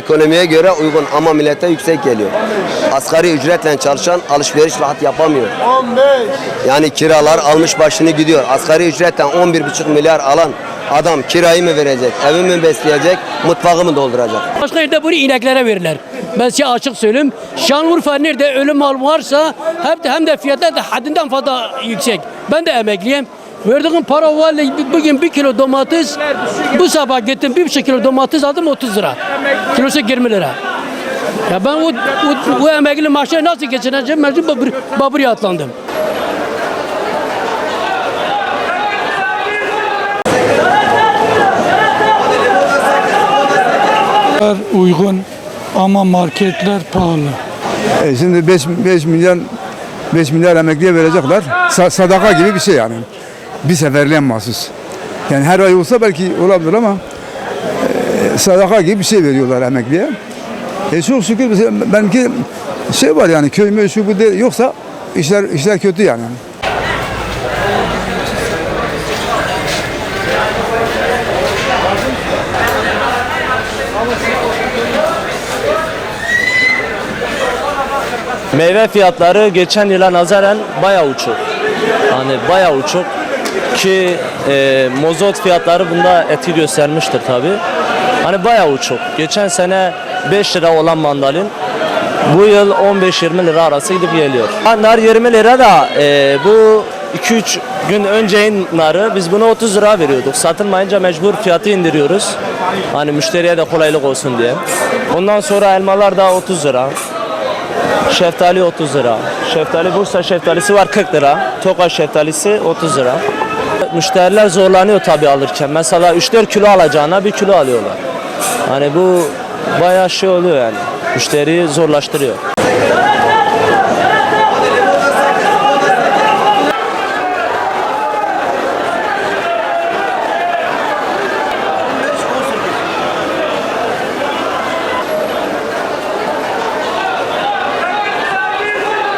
Ekonomiye göre uygun ama millete yüksek geliyor. Asgari ücretle çalışan alışveriş rahat yapamıyor. 15. Yani kiralar almış başını gidiyor. Asgari ücretten 11,5 milyar alan adam kirayı mı verecek, evi mi besleyecek, mutfağı mı dolduracak? Başka yerde bunu ineklere verirler. Ben size açık söyleyeyim. Şanlıurfa nerede ölüm mal varsa hem de, hem de fiyatlar da haddinden fazla yüksek. Ben de emekliyim. Verdiğim para vallahi bugün bir kilo domates bu sabah gittim bir buçuk kilo domates aldım 30 lira. Kilosu 20 lira. Ya ben o, o, o emekli maaşları nasıl geçineceğim? Mecbur babur, baburiye atlandım. uygun ama marketler pahalı. E şimdi 5, 5 milyar 5 milyar emekliye verecekler. Sa- sadaka gibi bir şey yani. Bir seferliğe mahsus. Yani her ay olsa belki olabilir ama e, sadaka gibi bir şey veriyorlar emekliye. E çok şükür mesela benimki şey var yani köy mü şu bu de, yoksa işler işler kötü yani. Meyve fiyatları geçen yıla nazaran bayağı uçuk. Hani bayağı uçuk ki e, mozot fiyatları bunda etki göstermiştir tabi. Hani bayağı uçuk. Geçen sene 5 lira olan mandalin bu yıl 15-20 lira arası gidip geliyor. Nar 20 lira da e, bu 2-3 gün önceyin narı biz bunu 30 lira veriyorduk. Satılmayınca mecbur fiyatı indiriyoruz. Hani müşteriye de kolaylık olsun diye. Ondan sonra elmalar da 30 lira. Şeftali 30 lira. Şeftali Bursa şeftalisi var 40 lira. Tokaş şeftalisi 30 lira müşteriler zorlanıyor tabii alırken. Mesela 3-4 kilo alacağına bir kilo alıyorlar. Hani bu bayağı şey oluyor yani. Müşteriyi zorlaştırıyor.